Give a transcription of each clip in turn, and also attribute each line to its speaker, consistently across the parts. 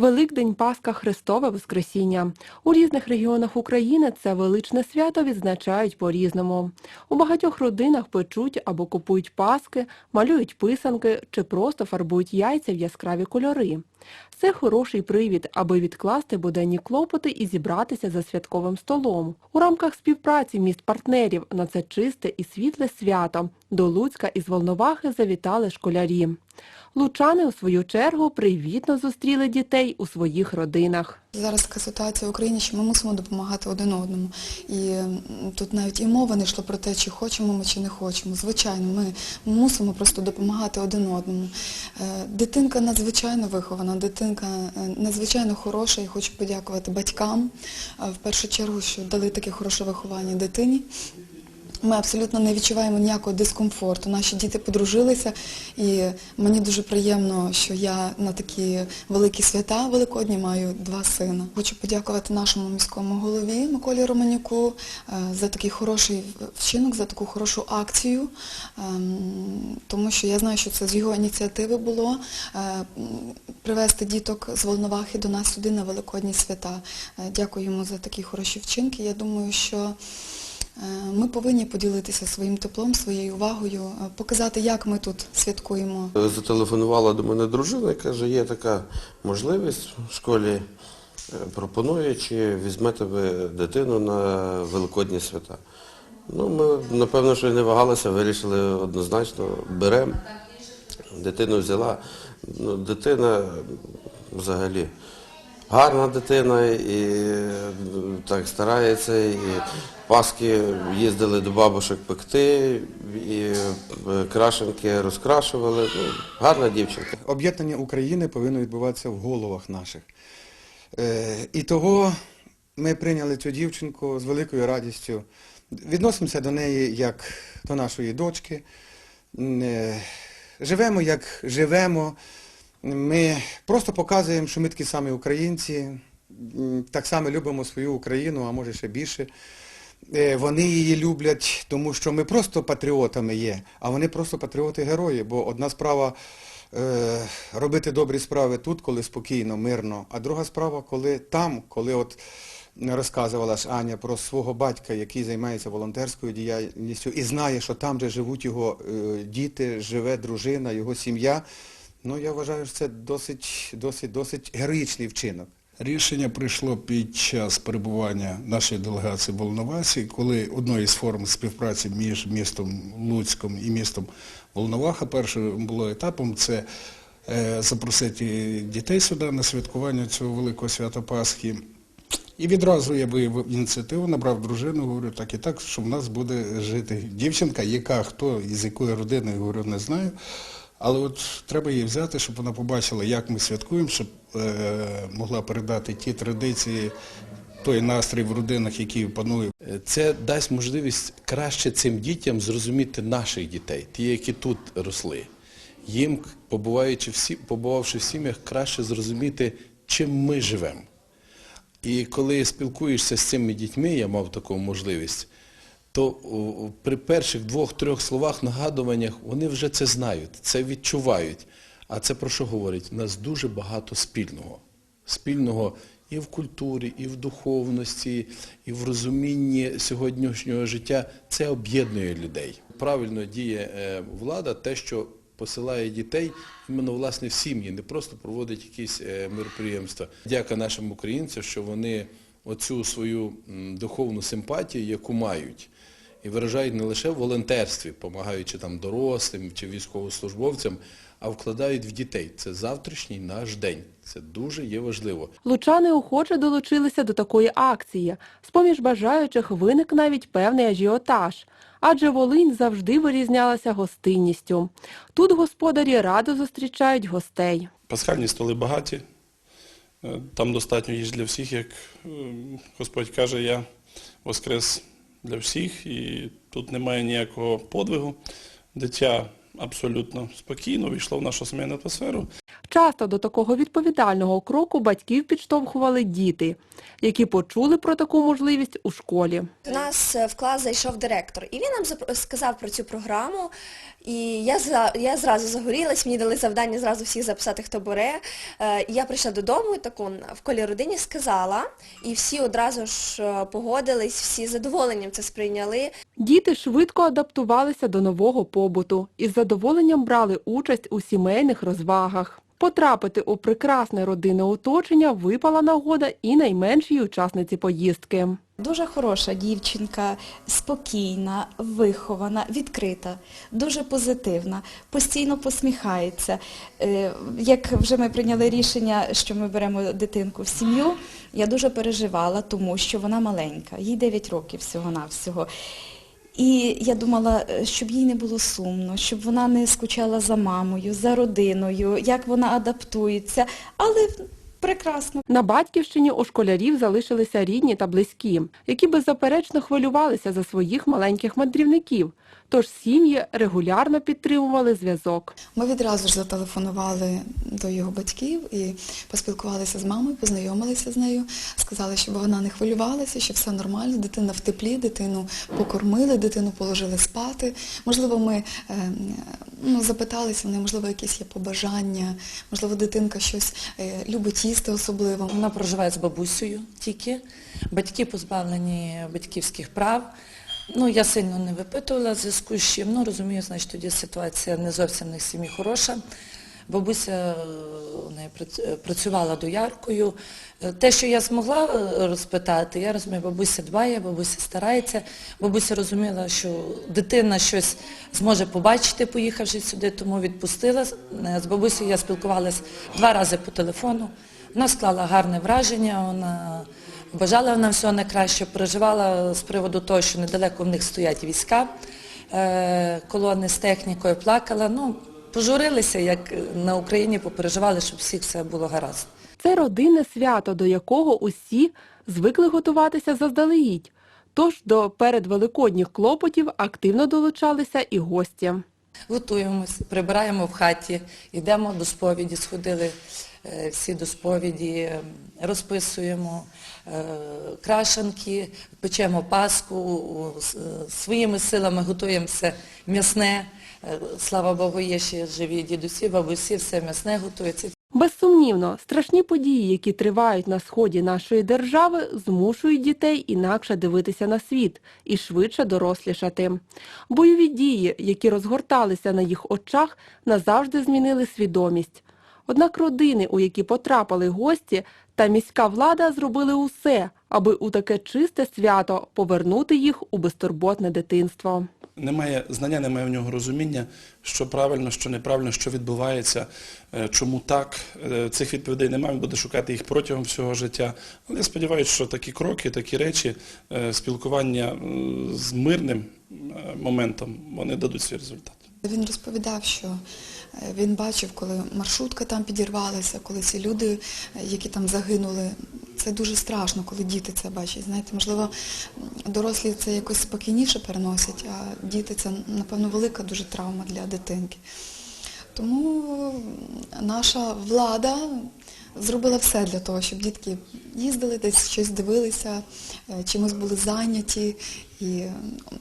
Speaker 1: Великдень Пасха Христове Воскресіння. У різних регіонах України це величне свято відзначають по-різному. У багатьох родинах печуть або купують паски, малюють писанки чи просто фарбують яйця в яскраві кольори. Це хороший привід, аби відкласти буденні клопоти і зібратися за святковим столом. У рамках співпраці міст партнерів на це чисте і світле свято до Луцька із Волновахи завітали школярі. Лучани, у свою чергу, привітно зустріли дітей у своїх родинах.
Speaker 2: Зараз така ситуація в Україні, що ми мусимо допомагати один одному. І тут навіть і мова не йшло про те, чи хочемо ми, чи не хочемо. Звичайно, ми мусимо просто допомагати один одному. Е, Дитинка надзвичайно вихована, дитинка е, надзвичайно хороша. І хочу подякувати батькам е, в першу чергу, що дали таке хороше виховання дитині. Ми абсолютно не відчуваємо ніякого дискомфорту. Наші діти подружилися, і мені дуже приємно, що я на такі великі свята великодні маю два сина. Хочу подякувати нашому міському голові Миколі Романюку е, за такий хороший вчинок, за таку хорошу акцію, ем, тому що я знаю, що це з його ініціативи було е, привезти діток з Волновахи до нас сюди на великодні свята. Е, Дякую йому за такі хороші вчинки. Я думаю, що Ми повинні поділитися своїм теплом, своєю увагою, е, показати, як ми тут святкуємо.
Speaker 3: Зателефонувала до мене дружина і каже, є така можливість в школі, е, пропонує, чи візьмете ви дитину на Великодні свята. Ну, ми, напевно, що не вагалися, вирішили однозначно, беремо. Дитину взяла. Ну, дитина взагалі гарна дитина і так старається, і паски їздили до бабушек пекти, і е, крашенки розкрашували. Ну, гарна дівчинка.
Speaker 4: Об'єднання України повинно відбуватися в головах наших. Е, І того ми прийняли цю дівчинку з великою радістю. Відносимося до неї як до нашої дочки. Е, Живемо як живемо. Ми просто показуємо, що ми такі самі українці, так само любимо свою Україну, а може ще більше. Е, Вони її люблять, тому що ми просто патріотами є, а вони просто патріоти-герої, бо одна справа е, робити добрі справи тут, коли спокійно, мирно, а друга справа, коли там, коли от розказувала ж Аня про свого батька, який займається волонтерською діяльністю і знає, що там, де живуть його е, діти, живе дружина, його сім'я. Ну, я вважаю, що це досить, досить, досить героїчний вчинок.
Speaker 5: Рішення прийшло під час перебування нашої делегації в Волновасі, коли одною із форм співпраці між містом Луцьком і містом Волноваха першим було етапом це е, запросити дітей сюди на святкування цього великого свята Пасхи. І відразу я виявив ініціативу, набрав дружину, говорю, так і так, що в нас буде жити дівчинка, яка хто із якої родини, говорю, не знаю. Але от треба її взяти, щоб вона побачила, як ми святкуємо, щоб е, могла передати ті традиції, той настрій в родинах, який панує.
Speaker 6: Це дасть можливість краще цим дітям зрозуміти наших дітей, ті, які тут росли. Їм, побуваючи всі, побувавши в сім'ях, краще зрозуміти, чим ми живемо. І коли спілкуєшся з цими дітьми, я мав таку можливість, то при перших двох-трьох словах, нагадуваннях, вони вже це знають, це відчувають. А це про що говорить? У нас дуже багато спільного. Спільного і в культурі, і в духовності, і в розумінні сьогоднішнього життя. Це об'єднує людей. Правильно діє е, влада те, що посилає дітей іменно власне в сім'ї, не просто проводить якісь е, мероприємства. Дяка нашим українцям, що вони оцю свою духовну симпатію, яку мають, і виражають не лише в волонтерстві, допомагаючи там дорослим чи військовослужбовцям, а вкладають в дітей. Це завтрашній наш день. Це дуже є важливо.
Speaker 1: Лучани охоче долучилися до такої акції. З-поміж бажаючих виник навіть певний ажіотаж. Адже Волинь завжди вирізнялася гостинністю. Тут господарі радо зустрічають гостей.
Speaker 7: Пасхальні столи багаті, е, там достатньо їж для всіх, як е, Господь каже, я воскрес для всіх, і тут немає ніякого подвигу. Дитя абсолютно спокійно війшло в нашу сімейну атмосферу.
Speaker 1: Часто до такого відповідального кроку батьків підштовхували діти, які почули про таку можливість у школі.
Speaker 8: У нас е, в клас зайшов директор, і він нам сказав про цю програму. І я, я зразу загорілась, мені дали завдання зразу всіх записати, хто бере. Е, І я прийшла додому і таку в колі родині сказала, і всі одразу ж е, погодились, всі задоволенням це сприйняли.
Speaker 1: Діти швидко адаптувалися до нового побуту і з задоволенням брали участь у сімейних розвагах. Потрапити у прекрасне родинне оточення випала нагода і найменшій учасниці поїздки.
Speaker 9: Дуже хороша дівчинка, спокійна, вихована, відкрита, дуже позитивна, постійно посміхається. Е, Як вже ми прийняли рішення, що ми беремо дитинку в сім'ю, я дуже переживала, тому що вона маленька, їй 9 років всього-навсього. І я думала, е, щоб їй не було сумно, щоб вона не скучала за мамою, за родиною, як вона адаптується, але прекрасно.
Speaker 1: На батьківщині у школярів залишилися рідні та близькі, які беззаперечно хвилювалися за своїх маленьких мандрівників. Тож сім'ї регулярно підтримували зв'язок.
Speaker 2: Ми відразу ж зателефонували до його батьків і поспілкувалися з мамою, познайомилися з нею, сказали, щоб вона не хвилювалася, що все нормально, дитина в теплі, дитину покормили, дитину положили спати. Можливо, ми е, ну, запиталися в неї, можливо, якісь є побажання, можливо, дитинка щось е, любить їсти особливо.
Speaker 10: Вона проживає з бабусею тільки, батьки позбавлені батьківських прав. Ну, я сильно не випитувала в зв'язку з чим. Ну, розумію, значить, тоді ситуація не зовсім в них сім'ї хороша. Бабуся е, у неї е, працювала дояркою. Е, Те, що я змогла розпитати, я розумію, бабуся дбає, бабуся старається. Бабуся розуміла, що дитина щось зможе побачити, поїхавши сюди, тому відпустила. З бабусею я спілкувалася два рази по телефону. Вона склала гарне враження, вона бажала нам всього найкраще, переживала з приводу того, що недалеко в них стоять війська, е, колони з технікою, плакала. Ну, пожурилися, як на Україні попереживали, щоб всіх все було гаразд.
Speaker 1: Це родинне свято, до якого усі звикли готуватися заздалегідь. Тож до передвеликодніх клопотів активно долучалися і гості.
Speaker 10: Готуємось, прибираємо в хаті, йдемо до сповіді, сходили всі до сповіді, е, розписуємо е, крашанки, печемо паску, е, своїми силами готуємо все м'ясне. Е, Слава Богу, є ще живі дідусі, бабусі, все м'ясне готується.
Speaker 1: Безсумнівно, страшні події, які тривають на сході нашої держави, змушують дітей інакше дивитися на світ і швидше дорослішати. Бойові дії, які розгорталися на їх очах, назавжди змінили свідомість. Однак родини, у які потрапили гості, та міська влада зробили усе, аби у таке чисте свято повернути їх у безтурботне дитинство.
Speaker 7: Немає знання, немає в нього розуміння, що правильно, що неправильно, що відбувається, е, чому так. Е, Цих відповідей немає, він буде шукати їх протягом всього життя. Але я сподіваюся, що такі кроки, такі речі, е, спілкування з мирним моментом, вони дадуть свій результат.
Speaker 2: Він розповідав, що він бачив, коли маршрутка там підірвалася, коли ці люди, які там загинули, це дуже страшно, коли діти це бачать. Знаєте, можливо, дорослі це якось спокійніше переносять, а діти це, напевно, велика дуже травма для дитинки. Тому наша влада зробила все для того, щоб дітки їздили десь, щось дивилися, е, чимось були зайняті. І,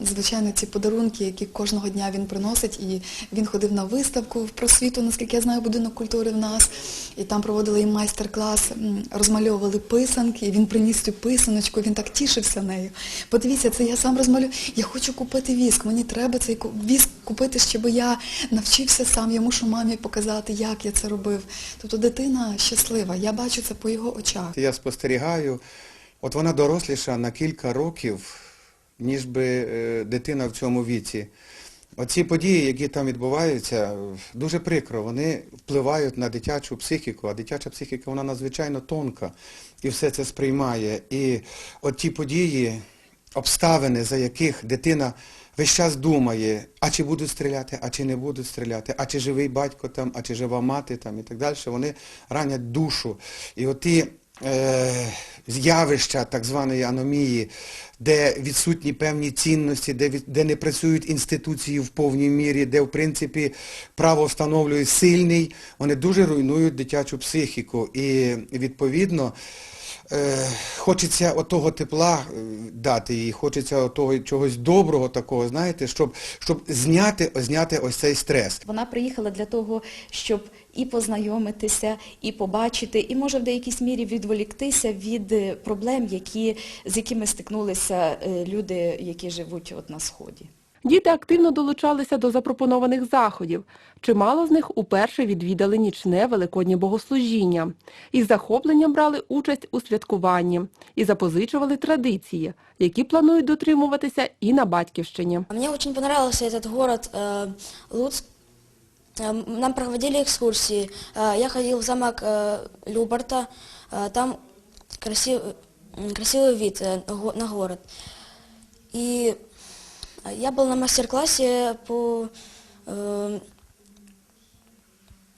Speaker 2: звичайно, ці подарунки, які кожного дня він приносить, і він ходив на виставку в просвіту, наскільки я знаю, будинок культури в нас, і там проводили їм майстер-клас, розмальовували писанки, і він приніс цю писаночку, він так тішився нею. Подивіться, це я сам розмалюю. Я хочу купити віск, мені треба цей віск купити, щоб я навчився сам, я мушу мамі показати, як я це робив. Тобто дитина щаслива, я бачу це по його очах.
Speaker 4: Я спостерігаю, от вона доросліша на кілька років, ніж би е, дитина в цьому віці. Оці події, які там відбуваються, дуже прикро, вони впливають на дитячу психіку, а дитяча психіка вона надзвичайно тонка і все це сприймає. І от ті події, обставини, за яких дитина весь час думає, а чи будуть стріляти, а чи не будуть стріляти, а чи живий батько там, а чи жива мати там і так далі, вони ранять душу. І от ті явища так званої аномії, де відсутні певні цінності, де, де не працюють інституції в повній мірі, де в принципі право встановлює сильний, вони дуже руйнують дитячу психіку. І відповідно е, хочеться отого тепла е, дати їй, хочеться отого чогось доброго такого, знаєте, щоб, щоб зняти, зняти ось цей стрес.
Speaker 9: Вона приїхала для того, щоб і познайомитися, і побачити, і може в деякійсь мірі відволіктися від е, проблем, які, з якими стикнулися е, люди, які живуть от на Сході.
Speaker 1: Діти активно долучалися до запропонованих заходів. Чимало з них уперше відвідали нічне великоднє богослужіння. Із захопленням брали участь у святкуванні і запозичували традиції, які планують дотримуватися і на батьківщині.
Speaker 11: Мне очень понравился этот город э, Луцк. Э, Нам проводили экскурсии. Э, Я ходил в замок э, Любарта. Э, Там красив- м, красивый вид э, го- на город. И э, я был на мастер-классе по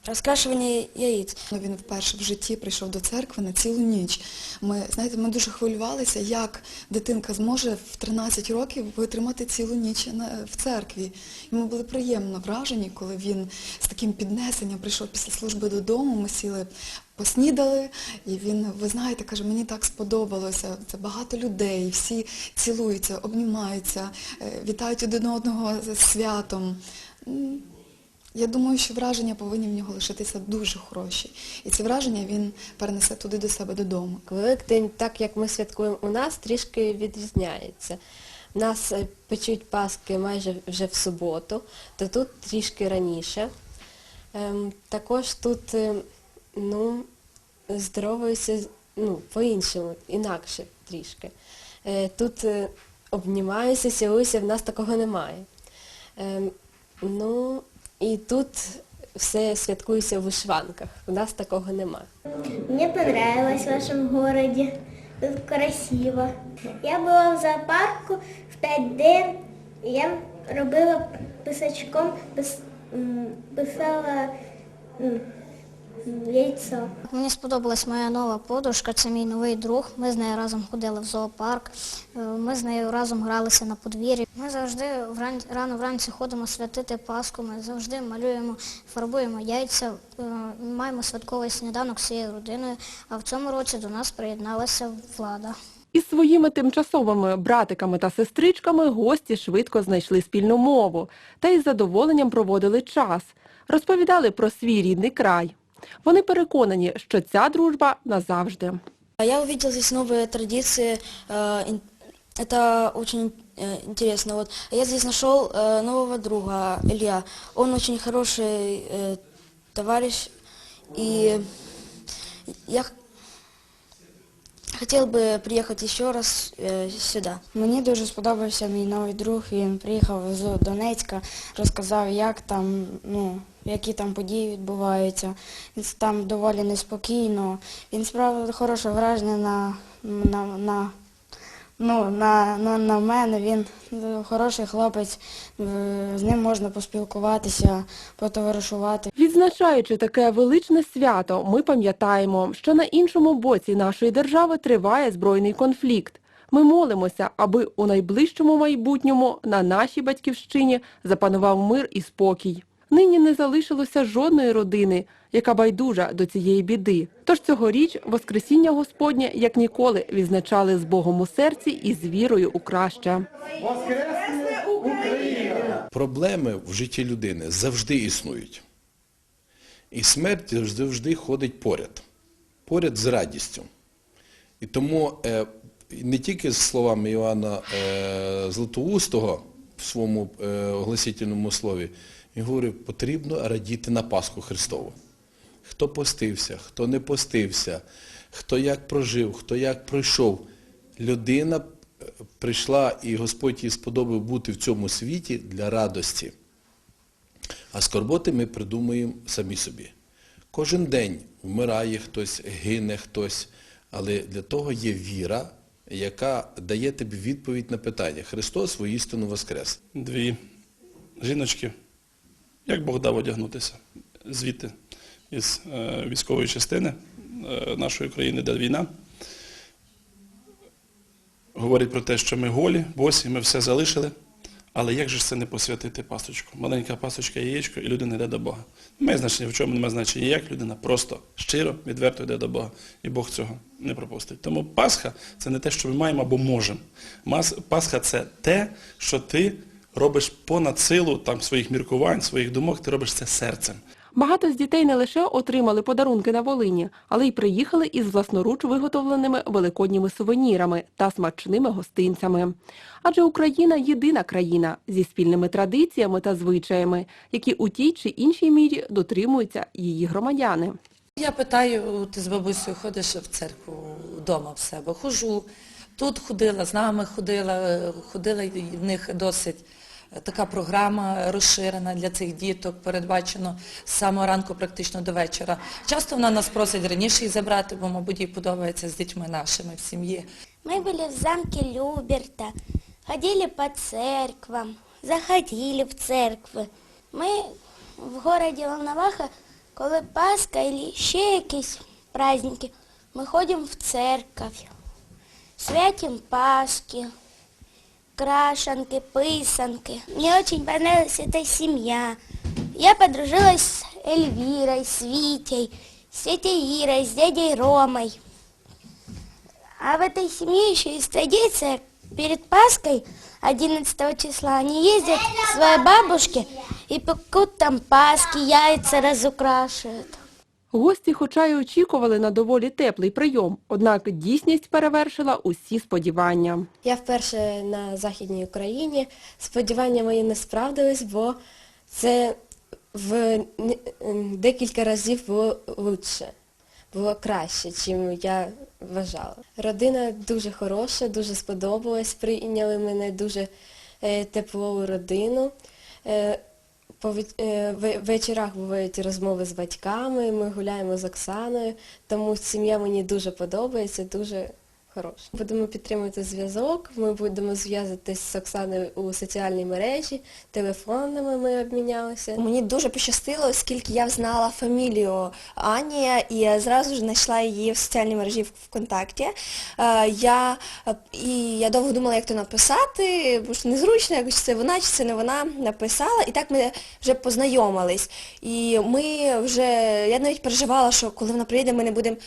Speaker 11: э, раскрашиванию.
Speaker 2: Він вперше в житті прийшов до церкви на цілу ніч. Ми, знаєте, ми дуже хвилювалися, як дитинка зможе в 13 років витримати цілу ніч в церкві. І ми були приємно вражені, коли він з таким піднесенням прийшов після служби додому, ми сіли, поснідали, і він, ви знаєте, каже, мені так сподобалося. Це багато людей, всі цілуються, обнімаються, е, вітають один одного з святом. Я думаю, що враження повинні в нього лишитися дуже хороші. І ці враження він перенесе туди до себе додому.
Speaker 12: Великдень, так як ми святкуємо у нас, трішки відрізняється. У нас е, печуть Паски майже вже в суботу, то тут трішки раніше. Ем, також тут е, ну, здоровуються ну, по-іншому, інакше трішки. Е, тут е, обнімаюся, цілуюся, в нас такого немає. Ем, ну, і тут все святкується в вишиванках. У нас такого немає.
Speaker 13: Мені понравилось в вашому місті. Тут красиво. Я була в зоопарку в 5D. Я робила писачком, писала м.
Speaker 11: Мені сподобалась моя нова подружка, це мій новий друг. Ми з нею разом ходили в зоопарк, е, ми з нею разом гралися на подвір'ї. Ми завжди вран... рано вранці ходимо святити Пасху, ми завжди малюємо, фарбуємо яйця, е, маємо святковий сніданок з цією родиною, а в цьому році до нас приєдналася влада.
Speaker 1: Із своїми тимчасовими братиками та сестричками гості швидко знайшли спільну мову та із задоволенням проводили час, розповідали про свій рідний край. Вони переконані, що ця дружба назавжди.
Speaker 11: Я увидел здесь новые традиции, э, ин- это очень э, интересно. Вот я здесь нашел э, нового друга Илья. Он очень хороший э, товарищ, и я х- хотел бы приехать еще раз э, сюда.
Speaker 14: Мені дуже сподобався мій новий друг. Він приїхав з Донецька, розказав, як там, ну, які там події відбуваються. Він там доволі неспокійно. Він справив хороше враження на, на, на, ну, на, на, на мене. Він е, хороший хлопець, е, з ним можна поспілкуватися, потоваришувати.
Speaker 1: Відзначаючи таке величне свято, ми пам'ятаємо, що на іншому боці нашої держави триває збройний конфлікт. Ми молимося, аби у найближчому майбутньому на нашій батьківщині запанував мир і спокій. Нині не залишилося жодної родини, яка байдужа до цієї біди. Тож цьогоріч Воскресіння Господнє, як ніколи, відзначали з Богом у серці і з вірою у краще.
Speaker 6: Проблеми в житті людини завжди існують. І смерть завжди, ходить поряд, поряд з радістю. І тому е, не тільки з словами Іоанна е, Златоустого в своєму е, огласительному слові, він говорив, потрібно радіти на Пасху Христову. Хто постився, хто не постився, хто як прожив, хто як пройшов. Людина е, прийшла і Господь їй сподобав бути в цьому світі для радості. А скорботи ми придумуємо самі собі. Кожен день вмирає хтось, гине хтось, але для того є віра, яка дає тобі відповідь на питання. Христос воістину воскрес.
Speaker 7: Дві жіночки. Як Бог дав одягнутися? Звідти, із е, військової частини, е, нашої країни, де війна, говорить про те, що ми голі, босі, ми все залишили. Але як же це не посвятити пасочку? Маленька пасочка, яєчко, і людина йде до Бога. Немає значення в чому, немає значення як людина просто щиро, відверто йде до Бога. І Бог цього не пропустить. Тому Пасха це не те, що ми маємо або можемо. Пасха це те, що ти робиш понад силу там, своїх міркувань, своїх думок, ти робиш це серцем.
Speaker 1: Багато з дітей не лише отримали подарунки на Волині, але й приїхали із власноруч виготовленими великодніми сувенірами та смачними гостинцями. Адже Україна єдина країна зі спільними традиціями та звичаями, які у тій чи іншій мірі дотримуються її громадяни.
Speaker 10: Я питаю, ти з бабусею ходиш в церкву вдома в себе? Хожу. Тут ходила, з нами ходила, ходила, в них досить така програма розширена для цих діток, передбачено з самого ранку практично до вечора. Часто вона нас просить раніше їх забрати, бо, мабуть, їй подобається з дітьми нашими в сім'ї.
Speaker 13: Мы были в замке Люберта, ходили по церквам, заходили в церкви. Ми в городі Волноваха, коли Пасха або ще якісь праздники, ми ходимо в церковь, святим Пасхи, крашанки, писанки. Мне очень понравилась эта семья. Я подружилась с Эльвирой, с Витей, с тетей Ирой, с дядей Ромой. А в этой семье еще есть традиция, перед Пасхой 11 числа они ездят к своей бабушке и пекут там паски, яйца разукрашивают.
Speaker 1: Гості, хоча й очікували на доволі теплий прийом, однак дійсність перевершила усі сподівання.
Speaker 12: Я вперше на Західній Україні. Сподівання мої не справдились, бо це в ем, декілька разів було лучше, було краще, ніж я вважала. Родина дуже хороша, дуже сподобалась, прийняли мене дуже е, теплову родину. По е, ве- вечорах бувають розмови з батьками, ми гуляємо з Оксаною, тому сім'я мені дуже подобається, дуже хороша. Будемо підтримувати зв'язок, ми будемо зв'язатись з Оксаною у соціальній мережі, телефонами ми обмінялися.
Speaker 8: Мені дуже пощастило, оскільки я знала фамілію Ані і я зразу ж знайшла її в соціальній мережі ВКонтакті. Е, Я, і я довго думала, як то написати, бо ж незручно, якось це вона чи це не вона написала, і так ми вже познайомились. І ми вже, я навіть переживала, що коли вона приїде, ми не будемо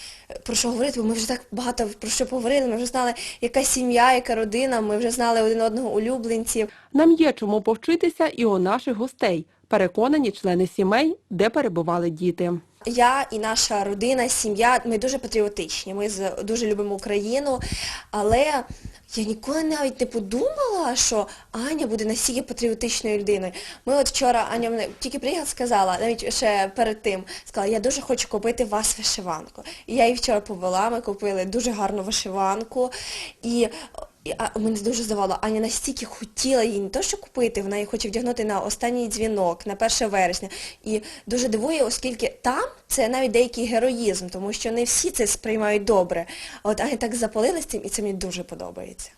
Speaker 8: про що говорити, бо ми вже так багато про що поговорили, ми вже знали, яка сім'я, яка родина, ми вже знали один одного улюбленців.
Speaker 1: Нам є чому повчитися і у наших гостей, переконані члени сімей, де перебували діти.
Speaker 8: Я і наша родина, сім'я, ми дуже патріотичні, ми дуже любимо Україну, але я ніколи навіть не подумала, що Аня буде настільки патріотичною людиною. Ми от вчора, Аня мене тільки приїхала, сказала, навіть ще перед тим, сказала, я дуже хочу купити вас вишиванку. І я її вчора повела, ми купили дуже гарну вишиванку. І і, а, мене дуже здавало, Аня настільки хотіла її не то, що купити, вона її хоче вдягнути на останній дзвінок, на 1 вересня. І дуже дивує, оскільки там це навіть деякий героїзм, тому що не всі це сприймають добре. А от Аня так запалилась цим, і це мені дуже подобається.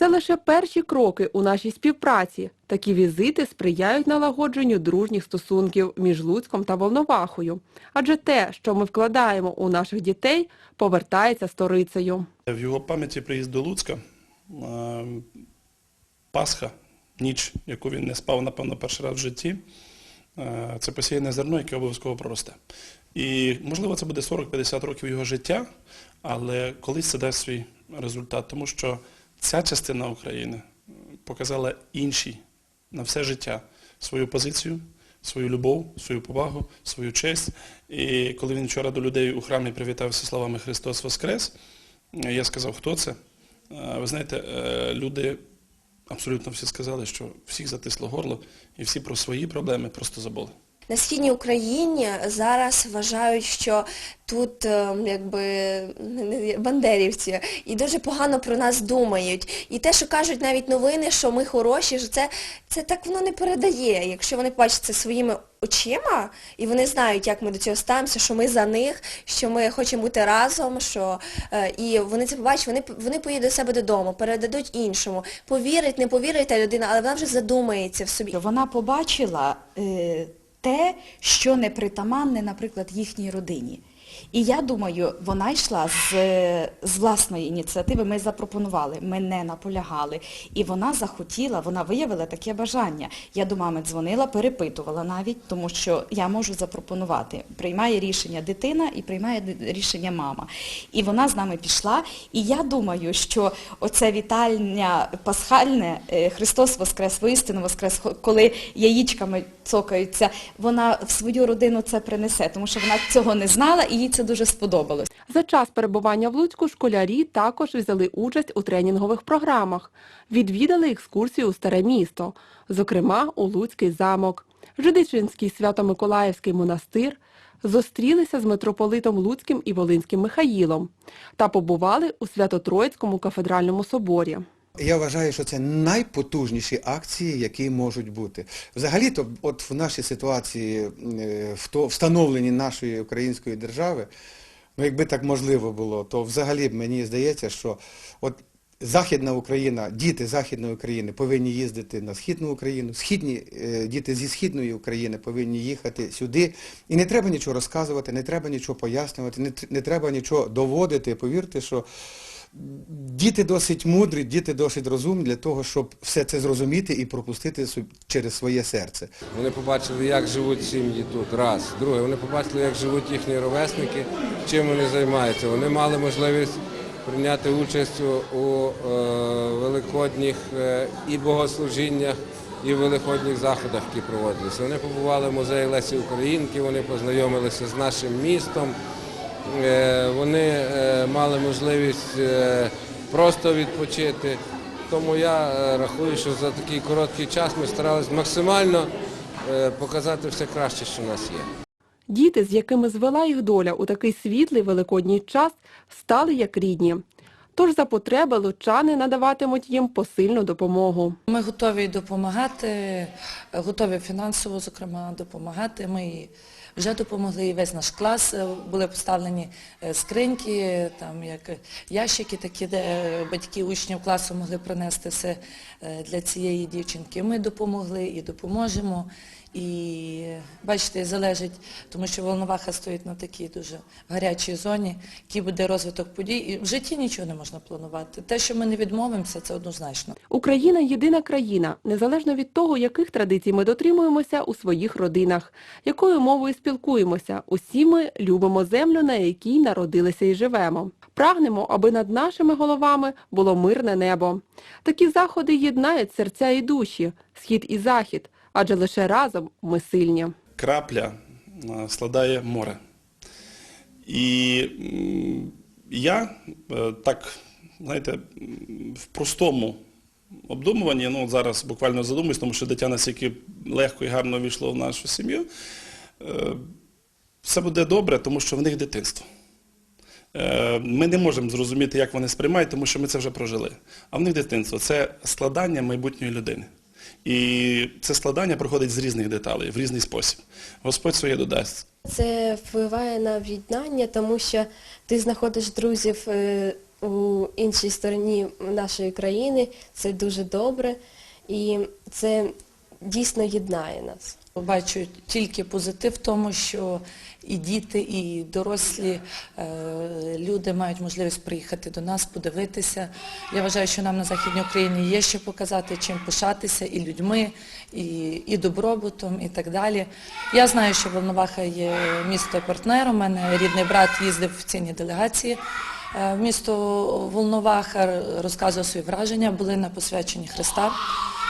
Speaker 1: Це лише перші кроки у нашій співпраці. Такі візити сприяють налагодженню дружніх стосунків між Луцьком та Волновахою. Адже те, що ми вкладаємо у наших дітей, повертається сторицею.
Speaker 7: В його пам'яті приїзд до Луцька, Пасха, ніч, яку він не спав, напевно, перший раз в житті, е, це посіяне зерно, яке обов'язково проросте. І, можливо, це буде 40-50 років його життя, але колись це дасть свій результат, тому що ця частина України показала іншій на все життя свою позицію, свою любов, свою повагу, свою честь. І коли він вчора до людей у храмі привітався словами Христос Воскрес, я сказав, хто це? Ви знаєте, е, люди абсолютно всі сказали, що всіх затисло горло і всі про свої проблеми просто забули.
Speaker 8: На східній Україні зараз вважають, що тут е, якби бандерівці і дуже погано про нас думають. І те, що кажуть навіть новини, що ми хороші, що це, це так воно не передає. Якщо вони бачать це своїми очима, і вони знають, як ми до цього ставимося, що ми за них, що ми хочемо бути разом, що е, і вони це побачать, вони, вони поїдуть до себе додому, передадуть іншому. Повірить, не повірить та людина, але вона вже задумається в собі.
Speaker 15: Вона побачила е, те, що не притаманне, наприклад, їхній родині.
Speaker 9: І я думаю, вона йшла з, з власної ініціативи, ми запропонували, ми не наполягали. І вона захотіла, вона виявила таке бажання. Я до мами дзвонила, перепитувала навіть, тому що я можу запропонувати. Приймає рішення дитина і приймає рішення мама. І вона з нами пішла. І я думаю, що оце вітальня пасхальне, е, Христос Воскрес, воістину Воскрес, коли яїчками цокаються, вона в свою родину це принесе, тому що вона цього не знала і їй це дуже сподобалось.
Speaker 1: За час перебування в Луцьку школярі також взяли участь у тренінгових програмах, відвідали екскурсію у Старе місто, зокрема у Луцький замок, Жидичинський Свято-Миколаївський монастир, зустрілися з митрополитом Луцьким і Волинським Михаїлом. Та побували у Свято-Троїцькому кафедральному соборі.
Speaker 4: Я вважаю, що це найпотужніші акції, які можуть бути. Взагалі-то, от в нашій ситуації, е, в то встановленні нашої української держави, ну якби так можливо було, то взагалі б мені здається, що от Західна Україна, діти Західної України повинні їздити на Східну Україну, східні е, діти зі Східної України повинні їхати сюди. І не треба нічого розказувати, не треба нічого пояснювати, не, не треба нічого доводити. Повірте, що Діти досить мудрі, діти досить розумні для того, щоб все це зрозуміти і пропустити через своє серце.
Speaker 15: Вони побачили, як живуть сім'ї тут, раз. Друге, вони побачили, як живуть їхні ровесники, чим вони займаються. Вони мали можливість прийняти участь у, е, великодніх е, і богослужіннях, і великодніх заходах, які проводилися. Вони побували в музеї Лесі Українки, вони познайомилися з нашим містом. Е, Вони е, мали можливість е, просто відпочити. Тому я рахую, що за такий короткий час ми старалися максимально показати все краще, що в нас є.
Speaker 1: Діти, з якими звела їх доля у такий світлий великодній час, стали як рідні. Тож за потреби лучани надаватимуть їм посильну допомогу.
Speaker 10: Ми готові допомагати, готові фінансово, зокрема, допомагати. Ми вже допомогли, і весь наш клас е, були поставлені е, скриньки, там як ящики такі, де е, батьки учнів класу могли принести все е, для цієї дівчинки. Ми допомогли і допоможемо. І бачите, залежить, тому що Волноваха стоїть на такій дуже гарячій зоні, який буде розвиток подій. І в житті нічого не можна планувати. Те, що ми не відмовимося, це однозначно.
Speaker 1: Україна єдина країна, незалежно від того, яких традицій ми дотримуємося у своїх родинах, якою мовою спілкуємося. Усі ми любимо землю, на якій народилися і живемо. Прагнемо, аби над нашими головами було мирне небо. Такі заходи єднають серця і душі, схід і захід, адже лише разом ми сильні.
Speaker 7: крапля е, складає море. І я е, так, знаєте, в простому обдумуванні, ну зараз буквально задумуюсь, тому що дитя настільки легко і гарно війшло в нашу сім'ю, е, все буде добре, тому що в них дитинство. Ми не можемо зрозуміти, як вони сприймають, тому що ми це вже прожили. А в них дитинство це складання майбутньої людини. І це складання проходить з різних деталей, в різний спосіб. Господь своє додасть.
Speaker 12: Це впливає на об'єднання, тому що ти знаходиш друзів е, у іншій стороні нашої країни, це дуже добре і це дійсно єднає нас.
Speaker 10: Бачу тільки позитив в тому, що і діти, і дорослі е, люди мають можливість приїхати до нас, подивитися. Я вважаю, що нам на Західній Україні є що показати, чим пишатися і людьми, і, і добробутом, і так далі. Я знаю, що Волноваха є місто-партнером. У мене рідний брат їздив в цінні делегації. е, В місто Волноваха розказував свої враження, були на посвяченні Христа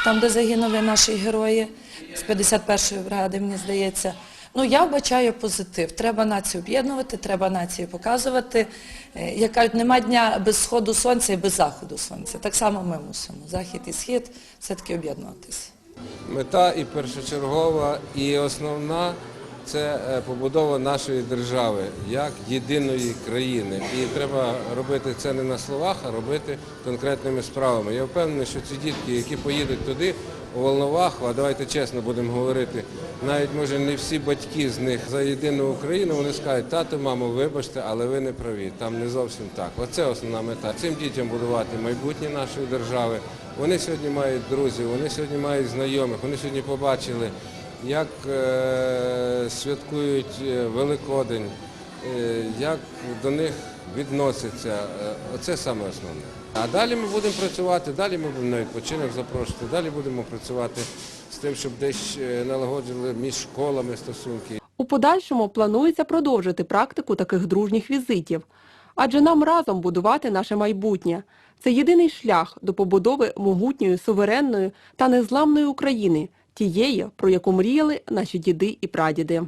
Speaker 10: там, де загинули наші герої з 51-ї бригади, мені здається. Ну, я вбачаю позитив. Треба націю об'єднувати, треба націю показувати. Е, Як кажуть, нема дня без сходу сонця і без заходу сонця. Так само ми мусимо. Захід і схід все-таки об'єднуватися.
Speaker 15: Мета і першочергова, і основна це е, побудова нашої держави як єдиної країни. І треба робити це не на словах, а робити конкретними справами. Я впевнений, що ці дітки, які поїдуть туди, у Волноваху, а давайте чесно будемо говорити, навіть може не всі батьки з них за єдину Україну, вони скажуть, тато, мамо, вибачте, але ви не праві, там не зовсім так. Оце основна мета. Цим дітям будувати майбутнє нашої держави. Вони сьогодні мають друзів, вони сьогодні мають знайомих, вони сьогодні побачили, як е, святкують е, Великодень, е, як до них відносяться. Оце саме основне. А далі ми будемо працювати, далі ми будемо на відпочинок запрошувати, далі будемо працювати з тим, щоб десь налагоджували між школами стосунки.
Speaker 1: У подальшому планується продовжити практику таких дружніх візитів. Адже нам разом будувати наше майбутнє. Це єдиний шлях до побудови могутньої, суверенної та незламної України, тієї, про яку мріяли наші діди і прадіди.